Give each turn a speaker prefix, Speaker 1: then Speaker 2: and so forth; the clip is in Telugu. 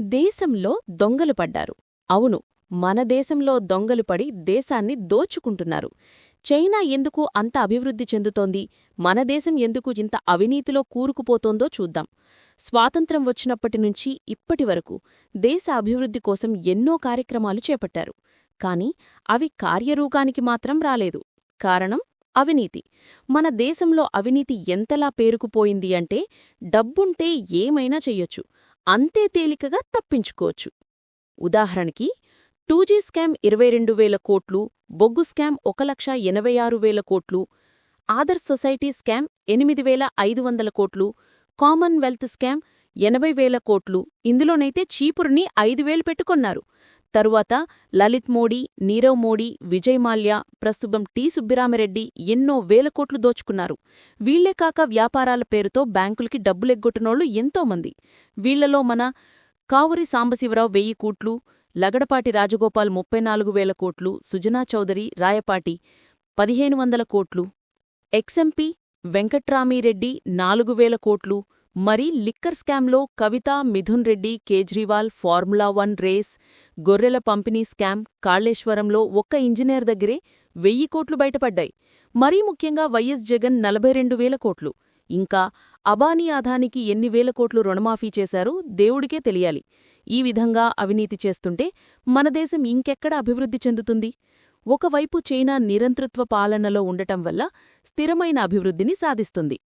Speaker 1: దేశంలో దొంగలు పడ్డారు. అవును మన దేశంలో దొంగలు పడి దేశాన్ని దోచుకుంటున్నారు. చైనా ఎందుకు అంత అభివృద్ధి చెందుతోంది? మన దేశం ఎందుకు ఇంత అవినీతిలో కూరుకుపోతోందో చూద్దాం. స్వాతంత్రం వచ్చినప్పటినుంచి ఇప్పటివరకు దేశ అభివృద్ధి కోసం ఎన్నో కార్యక్రమాలు చేపట్టారు. కాని అవి కార్యరూపానికి మాత్రం రాలేదు. కారణం అవినీతి. మన దేశంలో అవినీతి ఎంతలా పేరుకుపోయింది అంటే డబ్బుంటే ఏమైనా చెయ్యొచ్చు. అంతే తేలికగా తప్పించుకోవచ్చు. ఉదాహరణకి టూజీ స్కామ్ ఇరవై రెండు వేల కోట్లు బొగ్గు స్కామ్ ఒక లక్ష ఎనభై ఆరు వేల కోట్లు ఆదర్శ్ సొసైటీ స్కామ్ ఎనిమిది వేల ఐదు వందల కోట్లు కామన్వెల్త్ స్కామ్ ఎనభై వేల కోట్లు ఇందులోనైతే చీపురుని ఐదు వేలు పెట్టుకొన్నారు. తరువాత లలిత్ మోడీ నీరవ్ మోడీ విజయ్ మాల్యా ప్రస్తుతం టి సుబ్బిరామిరెడ్డి ఎన్నో వేల కోట్లు దోచుకున్నారు. వీళ్ళే కాక వ్యాపారాల పేరుతో బ్యాంకులకి డబ్బులెగ్గొట్టినోళ్ళు ఎంతోమంది వీళ్ళలో మన కావురి సాంబశివరావు వెయ్యి కోట్లు లగడపాటి రాజగోపాల్ ముప్పై నాలుగు వేల కోట్లు సుజనా చౌదరి రాయపాటి పదిహేను వందల కోట్లు ఎక్స్ఎంపీ వెంకట్రామిరెడ్డి నాలుగు వేల కోట్లు మరి లిక్కర్ స్కామ్లో Kavitha Mithun Reddy Kejriwal formula one race గొర్రెల పంపిణీ స్కామ్ కాళేశ్వరంలో ఒక్క ఇంజనీర్ దగ్గరే వెయ్యి కోట్లు బయటపడ్డాయి. మరీ ముఖ్యంగా వైఎస్ జగన్ నలభై రెండు వేల కోట్లు. ఇంకా అబానీ ఆదానికి ఎన్ని వేల కోట్లు రుణమాఫీ చేశారో దేవుడికే తెలియాలి. ఈ విధంగా అవినీతి చేస్తుంటే మన దేశం ఇంకెక్కడ అభివృద్ధి చెందుతుంది? ఒకవైపు చైనా నిరంతృత్వ పాలనలో ఉండటం వల్ల స్థిరమైన అభివృద్ధిని సాధిస్తుంది.